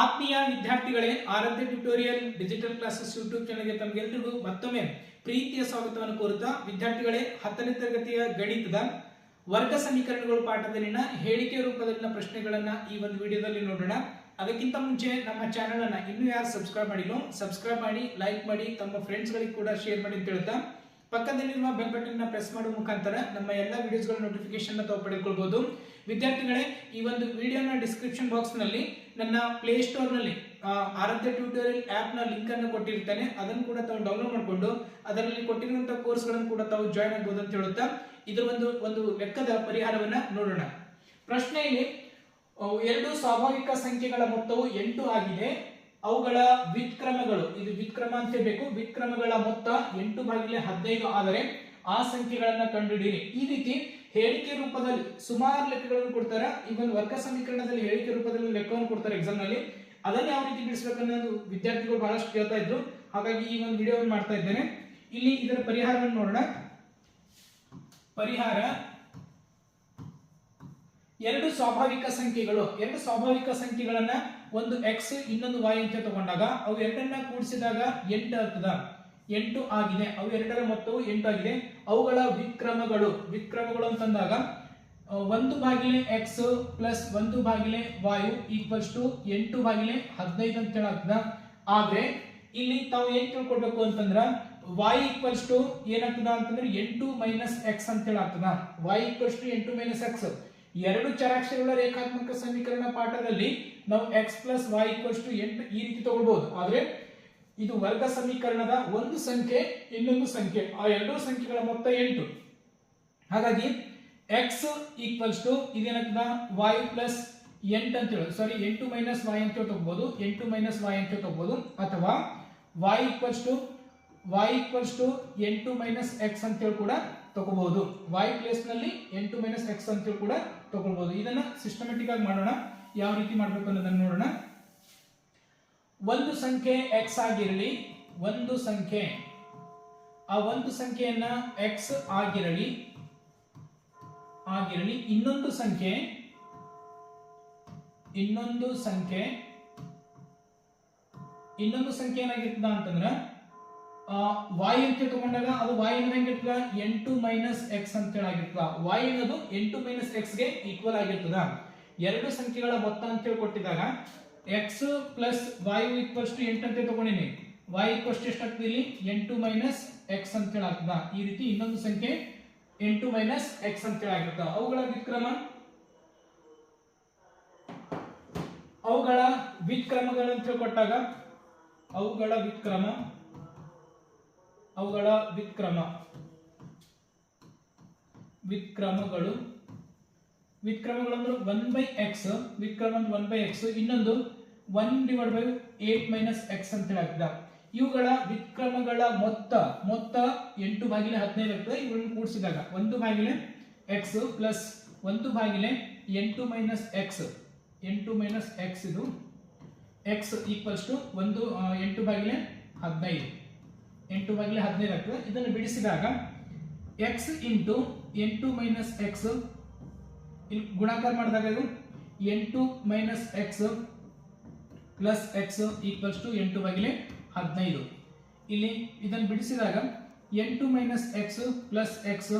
ಆತ್ಮೀಯ ವಿದ್ಯಾರ್ಥಿಗಳೇ Aaradhya tutorial, digital classes YouTube ಚಾನಲ್ಗೆ ತಮಗೆಲ್ಲರಿಗೂ ಮತ್ತೊಮ್ಮೆ ಪ್ರೀತಿಯ ಸ್ವಾಗತವನ್ನು ಕೋರುತ್ತಾ ವಿದ್ಯಾರ್ಥಿಗಳೇ, ಹತ್ತನೇ ತರಗತಿಯ ಗಣಿತದ ವರ್ಗ ಸಮೀಕರಣಗಳು ಪಾಠದಲ್ಲಿನ ಹೇಳಿಕೆ ರೂಪದಲ್ಲಿನ ಪ್ರಶ್ನೆಗಳನ್ನ ಈ ಒಂದು ವಿಡಿಯೋದಲ್ಲಿ ನೋಡೋಣ. ಅದಕ್ಕಿಂತ ಮುಂಚೆ ನಮ್ಮ ಚಾನೆಲ್ ಅನ್ನ ಇನ್ನೂ ಯಾರು ಸಬ್ಸ್ಕ್ರೈಬ್ ಮಾಡಿಲ್ಲ, ಸಬ್ಸ್ಕ್ರೈಬ್ ಮಾಡಿ, ಲೈಕ್ ಮಾಡಿ, ತಮ್ಮ ಫ್ರೆಂಡ್ಸ್ ಗಳಿಗೆ ಕೂಡ ಶೇರ್ ಮಾಡಿ ಅಂತ ಹೇಳ್ತಾ ಪಕ್ಕದಲ್ಲಿರುವ ಬೆಲ್ ಬಟನ್ ಪ್ರೆಸ್ ಮಾಡುವ ಮುಖಾಂತರ ನಮ್ಮ ಎಲ್ಲ ವಿಡಿಯೋಸ್ಗಳ ನೋಟಿಫಿಕೇಶನ್ ತಾವು ಪಡೆದುಕೊಳ್ಬಹುದು ವಿದ್ಯಾರ್ಥಿಗಳೇ, ಈ ಒಂದು ವಿಡಿಯೋನ ಡಿಸ್ಕ್ರಿಪ್ಷನ್ ಬಾಕ್ಸ್ನಲ್ಲಿ ನನ್ನ ಪ್ಲೇ ಸ್ಟೋರ್ನಲ್ಲಿ ಆ, ಆರಾಧ್ಯ ಟ್ಯೂಟೋರಿಯಲ್ ಆಪ್ನ ಲಿಂಕ್ ಅನ್ನು ಕೊಟ್ಟಿರ್ತೇನೆ. ಅದನ್ನು ಕೂಡ ತಾವು ಡೌನ್ಲೋಡ್ ಮಾಡಿಕೊಂಡು ಅದರಲ್ಲಿ ಕೊಟ್ಟಿರುವಂಥ ಕೋರ್ಸ್ಗಳನ್ನು ಕೂಡ ತಾವು ಜಾಯ್ನ್ ಆಗ್ಬೋದು ಅಂತ ಹೇಳುತ್ತಾ ಇದರ ಒಂದು ಒಂದು ಲೆಕ್ಕದ ಪರಿಹಾರವನ್ನ ನೋಡೋಣ. ಪ್ರಶ್ನೆಯಲ್ಲಿ ಎರಡು ಸ್ವಾಭಾವಿಕ ಸಂಖ್ಯೆಗಳ ಮೊತ್ತವು ಎಂಟು ಆಗಿದೆ. ಅವುಗಳ ವ್ಯುತ್ಕ್ರಮಗಳು ಇದು ವ್ಯುತ್ಕ್ರಮ ಅಂತ ಬೇಕು. ವ್ಯುತ್ಕ್ರಮಗಳ ಮೊತ್ತ ಎಂಟು ಬಾಗಿಲೆ ಹದಿನೈದು ಆದರೆ ಆ ಸಂಖ್ಯೆಗಳನ್ನ ಕಂಡುಹಿಡಿಯಿರಿ. ಈ ರೀತಿ ಹೇಳಿಕೆ ರೂಪದಲ್ಲಿ ಸುಮಾರು ಲೆಕ್ಕಗಳನ್ನು ಕೊಡ್ತಾರೆ. ಈ ಒಂದು ವರ್ಗ ಸಮೀಕರಣದಲ್ಲಿ ಹೇಳಿಕೆ ರೂಪದಲ್ಲಿ ಲೆಕ್ಕವನ್ನು ಕೊಡ್ತಾರೆ ಎಕ್ಸಾಮ್ನಲ್ಲಿ. ಅದನ್ನ ಯಾವ ರೀತಿ ಬಿಡಿಸಬೇಕನ್ನೋದು ವಿದ್ಯಾರ್ಥಿಗಳು ಬಹಳಷ್ಟು ಕೇಳ್ತಾ ಇದ್ರು. ಹಾಗಾಗಿ ಈ ಒಂದು ವಿಡಿಯೋವನ್ನು ಮಾಡ್ತಾ ಇದ್ದೇನೆ. ಇಲ್ಲಿ ಇದರ ಪರಿಹಾರವನ್ನು ನೋಡೋಣ. ಪರಿಹಾರ. ಎರಡು ಸ್ವಾಭಾವಿಕ ಸಂಖ್ಯೆಗಳು. ಎರಡು ಸ್ವಾಭಾವಿಕ ಸಂಖ್ಯೆಗಳನ್ನ ಒಂದು ಎಕ್ಸ್ ಇನ್ನೊಂದು ವೈ ಅಂತ ತಗೊಂಡಾಗ ಅವು ಎರಡನ್ನ ಕೂಡಿಸಿದಾಗ ಎಂಟು ಆಗ್ತದ. ಎಂಟು ಆಗಿದೆ. ಅವು ಎರಡರ ಮೊತ್ತವು ಎಂಟು ಆಗಿದೆ. ಅವುಗಳ ವಿಕ್ರಮಗಳು. ವಿಕ್ರಮಗಳು ಅಂತಂದಾಗ ಒಂದು ಬಾಗಿಲೆ ಎಕ್ಸ್ ಪ್ಲಸ್ ಒಂದು ಬಾಗಿಲೆ ವಾಯು ಈಕ್ವಲ್ಸ್ ಟು ಎಂಟು ಬಾಗಿಲೆ ಹದಿನೈದು ಅಂತ ಹೇಳಾಗ್ತದ. ಆದ್ರೆ, ಇಲ್ಲಿ ತಾವು ಏನ್ ತಿಳ್ಕೊಡ್ಬೇಕು ಅಂತಂದ್ರ, y ಈಕ್ವಲ್ಸ್ ಟು ಏನಾಗ್ತದ ಅಂತಂದ್ರೆ ಎಂಟು ಮೈನಸ್ ಎಕ್ಸ್ ಅಂತ ಹೇಳಾಗ್ತದ. ವೈ ಈಕ್ವಲ್ಸ್ ಟು ಎಂಟು ಮೈನಸ್ ಎಕ್ಸ್ ಎರಡು ಚರಾಕ್ಷರಗಳ ರೇಖಾತ್ಮಕ ಸಮೀಕರಣ ಪಾಠದಲ್ಲಿ ನಾವು x plus y equals to ಎಂಟು ಈ ರೀತಿ ತಗೊಳ್ಬಹುದು. ಆದ್ರೆ ಇದು ವರ್ಗ ಸಮೀಕರಣದ ಒಂದು ಸಂಖ್ಯೆ, ಇನ್ನೊಂದು ಸಂಖ್ಯೆ. ಆ ಎರಡೂ ಸಂಖ್ಯೆಗಳ ಮೊತ್ತ ಎಂಟು. ಹಾಗಾಗಿ ಎಕ್ಸ್ ಈಕ್ವಲ್ಸ್ ಟು ಇದೇನಾಗ್ತದ ವೈ ಪ್ಲಸ್ ಎಂಟು ಅಂತ ಹೇಳೋದು. ಸಾರಿ ಎಂಟು ಮೈನಸ್ ವೈ ಅಂತ ತಗೋಬಹುದು ಎಂಟು ಮೈನಸ್ ವೈ ಅಂತ ತಗೋಬಹುದು ಅಥವಾ y equals to y equals to ಎಂಟು ಮೈನಸ್ ಎಕ್ಸ್ ಅಂತೇಳಿ ಕೂಡ ತಗೋಬಹುದು ವೈ ಪ್ಲೇಸ್ನಲ್ಲಿ ಎಂಟು ಮೈನಸ್ ಎಕ್ಸ್ ಅಂತೇಳಿ ಕೂಡ ತಗೊಳ್ಬಹುದು ಇದನ್ನ ಸಿಸ್ಟಮೆಟಿಕ್ ಆಗಿ ಮಾಡೋಣ. ಯಾವ ರೀತಿ ಮಾಡಬೇಕು ಅನ್ನೋದನ್ನ ನೋಡೋಣ. ಒಂದು ಸಂಖ್ಯೆ ಎಕ್ಸ್ ಆಗಿರಲಿ, ಒಂದು ಸಂಖ್ಯೆ. ಆ ಒಂದು ಸಂಖ್ಯೆಯನ್ನ ಎಕ್ಸ್ ಆಗಿರಲಿ ಆಗಿರಲಿ, ಇನ್ನೊಂದು ಸಂಖ್ಯೆ ಇನ್ನೊಂದು ಸಂಖ್ಯೆ ಇನ್ನೊಂದು ಸಂಖ್ಯೆ ಏನಾಗಿರ್ತದ ಅಂತಂದ್ರ ವಾಯ್ ಅಂತ ತಗೊಂಡಾಗ ಅದು ವಾಯ್ ಹೆಂಗಿರ್ತದ? ಎಂಟು ಮೈನಸ್ ಎಕ್ಸ್ ಅಂತ ಹೇಳಿ ಆಗಿರ್ತದ ವಾಯ್ ಅನ್ನೋದು ಎಂಟು ಮೈನಸ್ ಎಕ್ಸ್ಗೆ ಈಕ್ವಲ್ ಆಗಿರ್ತದ. ಎರಡು ಸಂಖ್ಯೆಗಳ ಮೊತ್ತ ಅಂತ ಹೇಳಿ ಕೊಟ್ಟಿದಾಗ x plus y equals to ಎಂಟು ಅಂತ ತಗೊಂಡಿನಿ. ವಾಯ್ ಈಕ್ವಲ್ಸ್ ಎಷ್ಟಾಗ್ತದೆ ಇಲ್ಲಿ? ಎಂಟು ಮೈನಸ್ ಎಕ್ಸ್ ಅಂತ ಹೇಳಾಗ್ತದ ಈ ರೀತಿ ಇನ್ನೊಂದು ಸಂಖ್ಯೆ ಎಂಟು ಮೈನಸ್ ಎಕ್ಸ್ ಅಂತ ಹೇಳಿ ಆಗಿರ್ತದ. ಅವುಗಳ ವಿಕ್ರಮ ಅವುಗಳ ಹೇಳಿ ಕೊಟ್ಟಾಗ ಅವುಗಳ ವಿಕ್ರಮ ಅವುಗಳ ವಿಕ್ರಮ ವಿಕ್ರಮಗಳು ವಿಕ್ರಮಗಳು ಅಂದ್ರೆ ಒನ್ ಬೈ ಎಕ್ಸ್ ವಿಕ್ರಮ ಅಂದ್ರೆ ಒನ್ ಬೈ ಎಕ್ಸ್ ಇನ್ನೊಂದು one divide by eight minus x ಅಂತ ಹೇಳಿದ ಇವುಗಳ ವಿಕ್ರಮಗಳ ಮೊತ್ತ ಮೊತ್ತ ಎಂಟು ಬಾಗಿಲೆ ಹದಿನೈದು ಆಗ್ತದೆ ಇವುಗಳನ್ನು ಕೂಡಿಸಿದಾಗ. ಒಂದು ಬಾಗಿಲೆ ಎಕ್ಸ್ ಪ್ಲಸ್ ಒಂದು ಬಾಗಿಲೆ ಎಂಟು ಮೈನಸ್ ಎಕ್ಸ್ ಎಂಟು ಮೈನಸ್ ಎಕ್ಸ್ ಇದು ಎಕ್ಸ್ ಈಕ್ವಲ್ಸ್ ಟು ಒಂದು ಎಂಟು ಬಾಗಿಲೆ ಹದಿನೈದು. ಎಂಟು ಬಾಗಿಲೆ ಹದಿನೈದು ಆಗ್ತದೆ. ಇದನ್ನು ಬಿಡಿಸಿದಾಗ ಎಕ್ಸ್ ಇಂಟು ಎಂಟು ಮೈನಸ್ ಎಕ್ಸ್ ಇಲ್ಲಿ ಗುಣಾಕಾರ ಮಾಡಿದಾಗ ಇದು ಎಂಟು minus x plus x equals to ಎಂಟು ಬಾಗಿಲೆ ಹದಿನೈದು. ಇಲ್ಲಿ ಇದನ್ನು ಬಿಡಿಸಿದಾಗ ಎಂಟು minus x plus x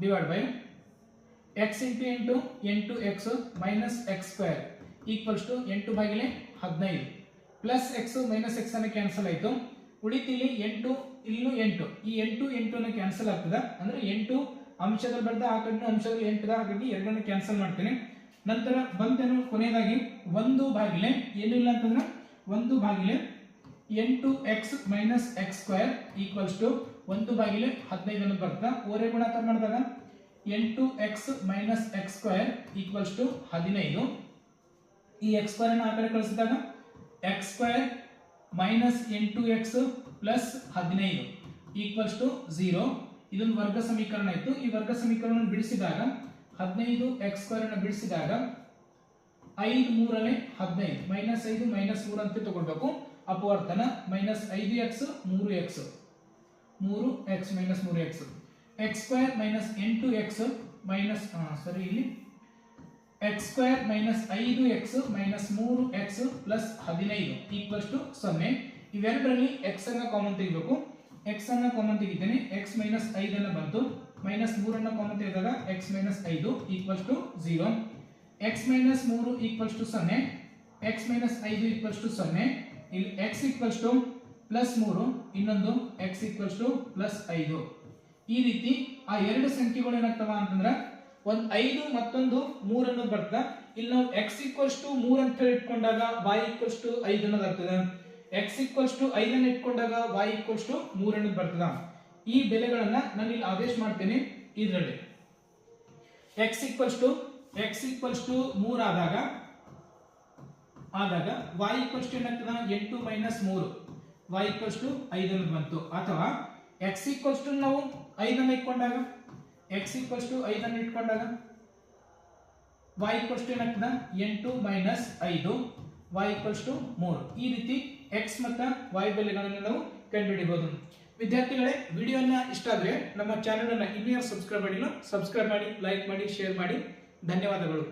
divide by x into ಎಂಟು ಎಂಟು x minus x square equals to ಎಂಟು ಬಾಗಿಲೆ ಹದಿನೈದು. ಪ್ಲಸ್ ಎಕ್ಸ್ ಮೈನಸ್ ಎಕ್ಸ್ ಅನ್ನು ಕ್ಯಾನ್ಸಲ್ ಆಯಿತು. ಉಳಿತಿಲ್ಲಿ ಎಂಟು, ಇಲ್ಲೂ ಎಂಟು. ಈ ಎಂಟು ಎಂಟು ಕ್ಯಾನ್ಸಲ್ ಆಗ್ತದೆ? ಅಂದ್ರೆ ಎಂಟು ಅಂಶದಲ್ಲಿ ಬರ್ದ ಆ ಕಡೆ ಅಂಶದಲ್ಲಿ ಎಂಟದ ಹಾಗಾಗಿ ಎರಡನ್ನು ಕ್ಯಾನ್ಸಲ್ ಮಾಡ್ತೇನೆ. ನಂತರ ಬಂತೇನು ಕೊನೆಯದಾಗಿ ಒಂದು ಬಾಗಿಲೆ. ಏನಿಲ್ಲ ಅಂತಂದ್ರೆ ಒಂದು ಬಾಗಿಲೆ ಎಂಟು x minus x square equals to ಒಂದು ಬಾಗಿಲೆ ಹದಿನೈದು ಅನ್ನೋದು ಬರ್ತದೆ ಓರೆ ಗುಣಾಕಾರ ಮಾಡಿದಾಗ ಎಂಟು x minus x square equals to ಹದಿನೈದು. ಈ ಎಕ್ಸ್ ಸ್ಕ್ವೇರ್ ಅನ್ನು ಆ ಕಡೆ ಕಳಿಸಿದಾಗ ಎಕ್ಸ್ ಸ್ಕ್ವೇರ್ ಮೈನಸ್ ಎಂಟು ಎಕ್ಸ್ ಪ್ಲಸ್ ಹದಿನೈದು ಈಕ್ವಲ್ಸ್ ಟು ಝೀರೋ ಇದೊಂದು ವರ್ಗ ಸಮೀಕರಣ ಇತ್ತು. ಈ ವರ್ಗ ಸಮೀಕರಣವನ್ನು ಬಿಡಿಸಿದಾಗ ಹದಿನೈದು ಎಕ್ಸ್ ಸ್ಕ್ವೇರ್ ಅನ್ನು ಬಿಡಿಸಿದಾಗ ಐದು ಮೂರನೇ ಹದಿನೈದು. ಮೈನಸ್ ಐದು ಮೈನಸ್ ಮೂರು ಅಂತ ತಗೊಳ್ಬೇಕು ಅಪವರ್ತನ ಮೈನಸ್ ಐದು ಎಕ್ಸ್ ಮೂರು ಎಕ್ಸ್ ಮೂರು ಎಕ್ಸ್ ಮೈನಸ್ ಮೂರು ಎಕ್ಸ್ ಎಕ್ಸ್ ಸ್ಕ್ವೇರ್ ಮೈನಸ್ ಎಂಟು ಎಕ್ಸ್ ಮೈನಸ್ ಸಾರಿ ಇಲ್ಲಿ ಎಕ್ಸ್ ಸ್ಕ್ವೇರ್ ಮೈನಸ್ ಐದು ಎಕ್ಸ್ ಮೈನಸ್ ಮೂರು ಎಕ್ಸ್ ಪ್ಲಸ್ ಹದಿನೈದು ಈಕ್ವಲ್ಸ್ ಟು ಸೊನ್ನೆ. ಇವೆರಡರಲ್ಲಿ ಎಕ್ಸ್ ಅನ್ನ ಕಾಮನ್ ತೆಗಿಬೇಕು. ಎಕ್ಸ್ ಅನ್ನ ಕಾಮನ್ ತೆಗಿತೀನಿ. ಎಕ್ಸ್ ಮೈನಸ್ ಐದನ್ನು ಬಂತು. ಮೈನಸ್ ಮೂರನ್ನ ಕಾಮನ್ ತೆಗೆದಾಗ ಎಕ್ಸ್ ಮೈನಸ್ ಐದು equals to zero x minus ಮೂರು ಈಕ್ವಲ್ಸ್ ಟು ಸೊನ್ನೆ. ಎಕ್ಸ್ ಮೈನಸ್ ಐದು ಈಕ್ವಲ್ಸ್ ಟು ಸೊನ್ನೆ. ಇಲ್ಲಿ ಎಕ್ಸ್ ಈಕ್ವಲ್ಸ್ ಟು ಪ್ಲಸ್ ಮೂರು, ಇನ್ನೊಂದು ಎಕ್ಸ್ ಈಕ್ವಲ್ಸ್ ಟು ಪ್ಲಸ್ ಐದು. ಈ ರೀತಿ ಆ ಎರಡು ಸಂಖ್ಯೆಗಳು ಏನಾಗ್ತವ ಅಂತಂದ್ರೆ ಒಂದು ಐದು ಮತ್ತೊಂದು ಮೂರ್ ಅನ್ನೋದು ಬರ್ತದ. ಇಲ್ಲಿ ನಾವು ಎಕ್ಸ್ ಈಕ್ವಲ್ಸ್ ಟು ಮೂರ್ ಅಂತ ಇಟ್ಕೊಂಡಾಗ y ಈಕ್ವಲ್ಸ್ ಟು ಐದು ಅನ್ನೋದು ಆಗ್ತದೆ. ಎಕ್ಸ್ ಈಕ್ವಲ್ಸ್ ಟು ಐದನ್ನು ಇಟ್ಕೊಂಡಾಗ ವೈ ಈಕ್ವಲ್ಸ್ ಟು ಮೂರನ್ನು ಬರ್ತದ? ಈ ಬೆಲೆಗಳನ್ನ ನಾನು ಇಲ್ಲಿ ಆದೇಶ ಮಾಡ್ತೇನೆ ಇದರಲ್ಲಿ. X equals to x equals to ಮೂರ್ ಆದಾಗ ಆದಾಗ ವೈ ಈಕ್ವಲ್ಸ್ ಟು ಏನಾಗ್ತದ ಎಂಟು ಮೈನಸ್ ಮೂರು. ವೈ ಈಕ್ವಲ್ಸ್ ಟು ಐದನ್ನು ಬಂತು. ಅಥವಾ ಎಕ್ಸ್ ಈಕ್ವಲ್ಸ್ ಟು ನಾವು ಐದನ್ನು ಇಟ್ಕೊಂಡಾಗ ಎಕ್ಸ್ ಈಕ್ವಲ್ಸ್ ಟು ಐದನ್ನು ಇಟ್ಕೊಂಡಾಗ ವೈ ಈಕ್ವಲ್ಸ್ ಟು ಏನಾಗ್ತದ ಎಂಟು ಮೈನಸ್ ಐದು. Y ಈಕ್ವಲ್ಸ್ ಟು ಮೂರು. ಈ ರೀತಿ x ಮತ್ತು y ಬೆಲೆಗಳನ್ನು ನಾವು ಕಂಡುಹಿಡಿಯಬಹುದು ವಿದ್ಯಾರ್ಥಿಗಳೇ, ವಿಡಿಯೋನ ಇಷ್ಟ ಆದರೆ ನಮ್ಮ ಚಾನೆಲ್ ಅನ್ನು ಇನ್ನೂ ಸಬ್ಸ್ಕ್ರೈಬ್ ಮಾಡಿಲ್ಲ ಸಬ್ಸ್ಕ್ರೈಬ್ ಮಾಡಿ ಲೈಕ್ ಮಾಡಿ ಶೇರ್ ಮಾಡಿ. ಧನ್ಯವಾದಗಳು.